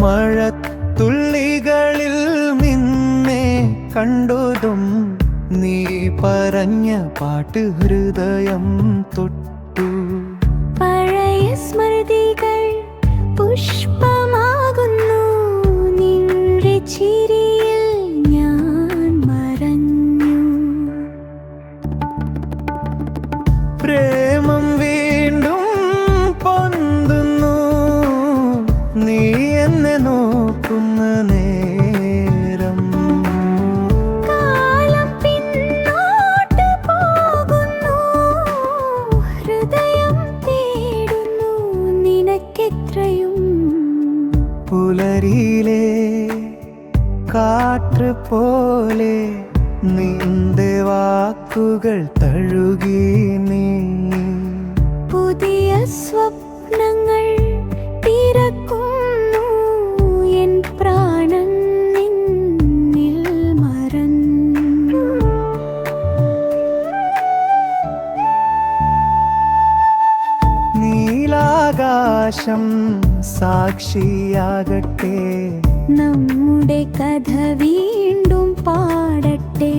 മഴത്തുള്ളികളിൽ നിന്നെ കണ്ടതും നീ പറഞ്ഞ പാട്ട് ഹൃദയം തൊട്ടു. പഴയ സ്മൃതികൾ പുഷ്പമാകുന്നു. നിന്റെ ചിരിയിൽ ഞാൻ മറഞ്ഞു. പ്രേമം നേരം. പുലരിയിലെ കാറ്റ് പോലെ നിന്റെ വാക്കുകൾ തഴുകി നീ. പുതിയ സ്വപ്നങ്ങൾ ആകാശം സാക്ഷിയാകട്ടെ. നമ്മുടെ കഥ വീണ്ടും പാടട്ടെ.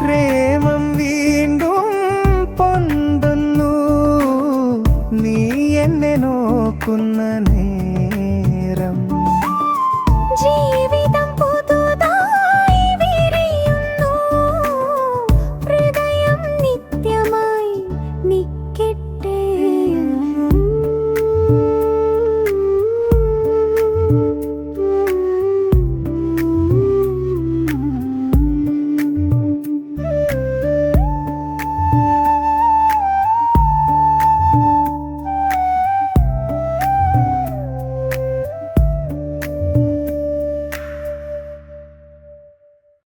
പ്രേമം വീണ്ടും പൊന്തുന്നു. നീ എന്നെ നോക്കുന്ന നേ